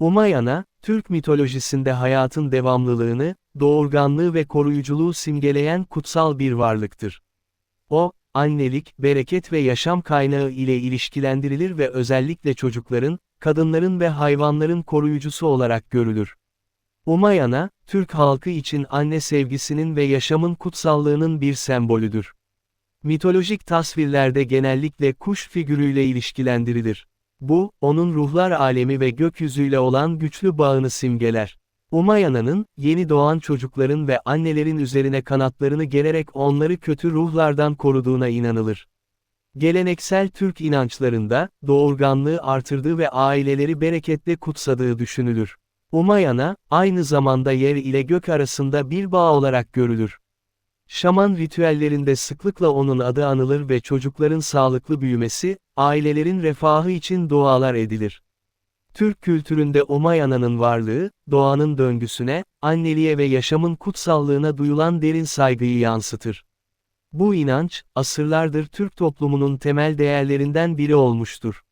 Umayana, Türk mitolojisinde hayatın devamlılığını, doğurganlığı ve koruyuculuğu simgeleyen kutsal bir varlıktır. O, annelik, bereket ve yaşam kaynağı ile ilişkilendirilir ve özellikle çocukların, kadınların ve hayvanların koruyucusu olarak görülür. Umayana, Türk halkı için anne sevgisinin ve yaşamın kutsallığının bir sembolüdür. Mitolojik tasvirlerde genellikle kuş figürüyle ilişkilendirilir. Bu, onun ruhlar alemi ve gökyüzüyle olan güçlü bağını simgeler. Umayana'nın, yeni doğan çocukların ve annelerin üzerine kanatlarını gererek onları kötü ruhlardan koruduğuna inanılır. Geleneksel Türk inançlarında, doğurganlığı artırdığı ve aileleri bereketle kutsadığı düşünülür. Umayana, aynı zamanda yer ile gök arasında bir bağ olarak görülür. Şaman ritüellerinde sıklıkla onun adı anılır ve çocukların sağlıklı büyümesi, ailelerin refahı için dualar edilir. Türk kültüründe Umayana'nın varlığı, doğanın döngüsüne, anneliğe ve yaşamın kutsallığına duyulan derin saygıyı yansıtır. Bu inanç, asırlardır Türk toplumunun temel değerlerinden biri olmuştur.